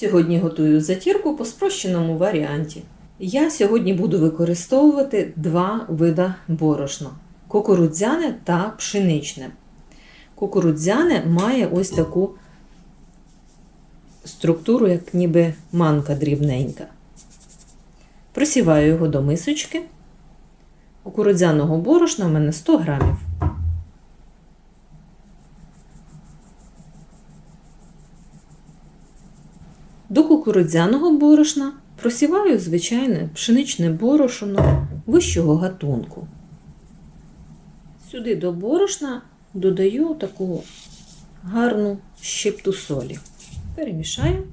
Сьогодні готую затірку по спрощеному варіанті. Я сьогодні буду використовувати два вида борошна: кукурудзяне та пшеничне. Кукурудзяне має ось таку структуру, як ніби манка дрібненька. Просіваю його до мисочки. Кукурудзяного борошна в мене 100 грамів. До кукурудзяного борошна просіваю звичайне пшеничне борошно вищого гатунку. Сюди до борошна додаю таку гарну щепту солі. Перемішаю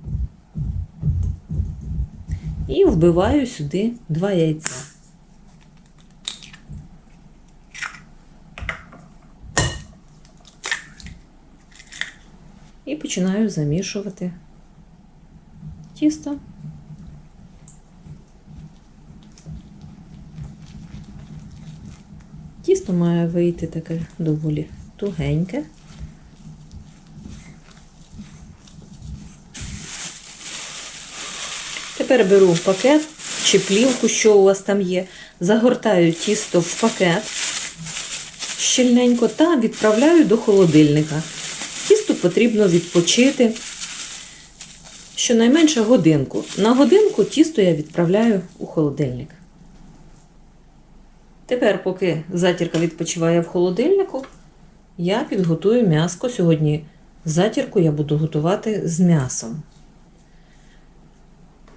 і вбиваю сюди два яйця. І починаю замішувати тісто. Тісто має вийти таке доволі тугеньке. Тепер беру пакет чи плівку, що у вас там є, загортаю тісто в пакет щільненько та відправляю до холодильника. Тісту потрібно відпочити щонайменше годинку. На годинку тісто я відправляю у холодильник. Тепер, поки затірка відпочиває в холодильнику, я підготую м'яско. Сьогодні затірку я буду готувати з м'ясом.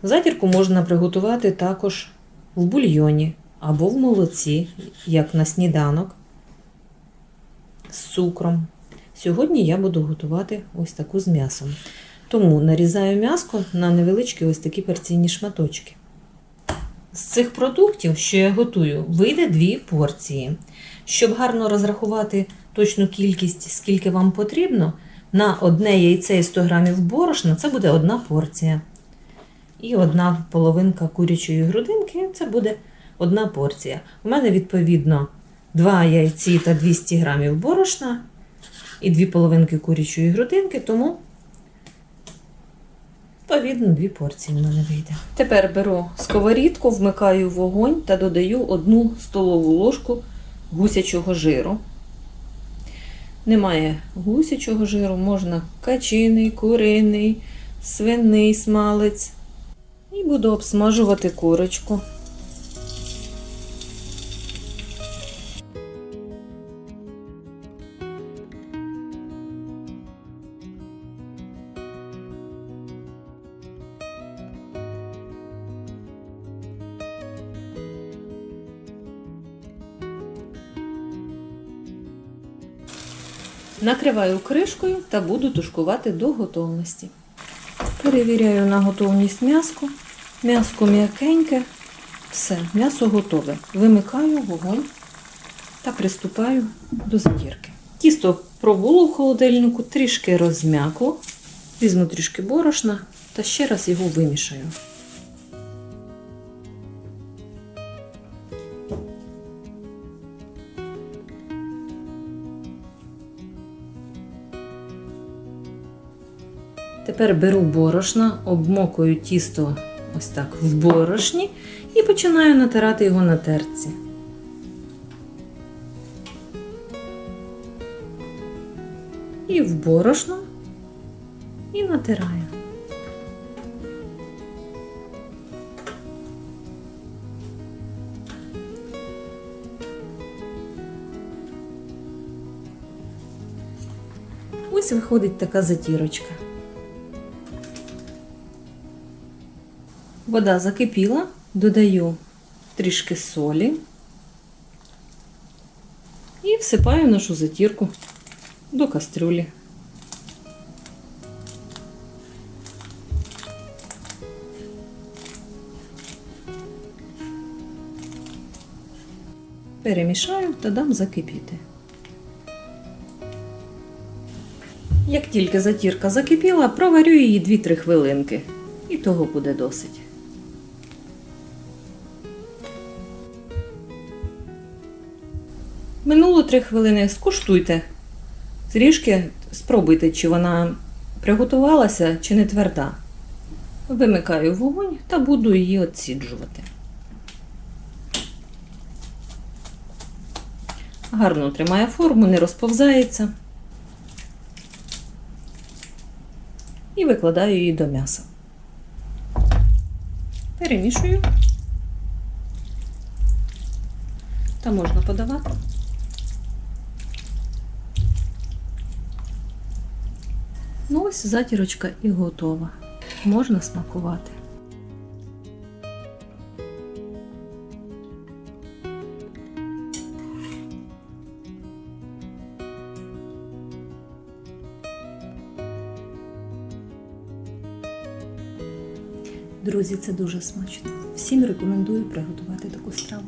Затірку можна приготувати також в бульйоні або в молоці, як на сніданок з цукром. Сьогодні я буду готувати ось таку з м'ясом. Тому нарізаю м'яско на невеличкі ось такі порційні шматочки. З цих продуктів, що я готую, вийде дві порції. Щоб гарно розрахувати точну кількість, скільки вам потрібно, на одне яйце і 100 грамів борошна це буде одна порція. І одна половинка курячої грудинки це буде одна порція. У мене, відповідно, 2 яйці та 200 грамів борошна і дві половинки курячої грудинки, тому Відповідно, дві порції в мене вийде. Тепер беру сковорідку, вмикаю вогонь та додаю одну столову ложку гусячого жиру. Немає гусячого жиру, можна качиний, куриний, свиний смалець. І буду обсмажувати курочку. Накриваю кришкою та буду тушкувати до готовності. Перевіряю на готовність м'яско. М'яско м'якеньке. Все, м'ясо готове. Вимикаю вогонь та приступаю до затірки. Тісто пробуло в холодильнику, трішки розм'якло. Візьму трішки борошна та ще раз його вимішаю. Тепер беру борошна, обмокую тісто ось так в борошні і починаю натирати його на терці. І в борошно і натираю. Ось виходить така затірочка. Вода закипіла, додаю трішки солі і всипаю нашу затірку до кастрюлі. Перемішаю та дам закипіти. Як тільки затірка закипіла, проварю її 2-3 хвилинки. І того буде досить. Минуло 3 хвилини, скуштуйте. Трішки спробуйте, чи вона приготувалася, чи не тверда. Вимикаю вогонь та буду її оціджувати. Гарно тримає форму, не розповзається. І викладаю її до м'яса. Перемішую. Та можна подавати. Ну ось затірочка і готова. Можна смакувати. Друзі, це дуже смачно. Всім рекомендую приготувати таку страву.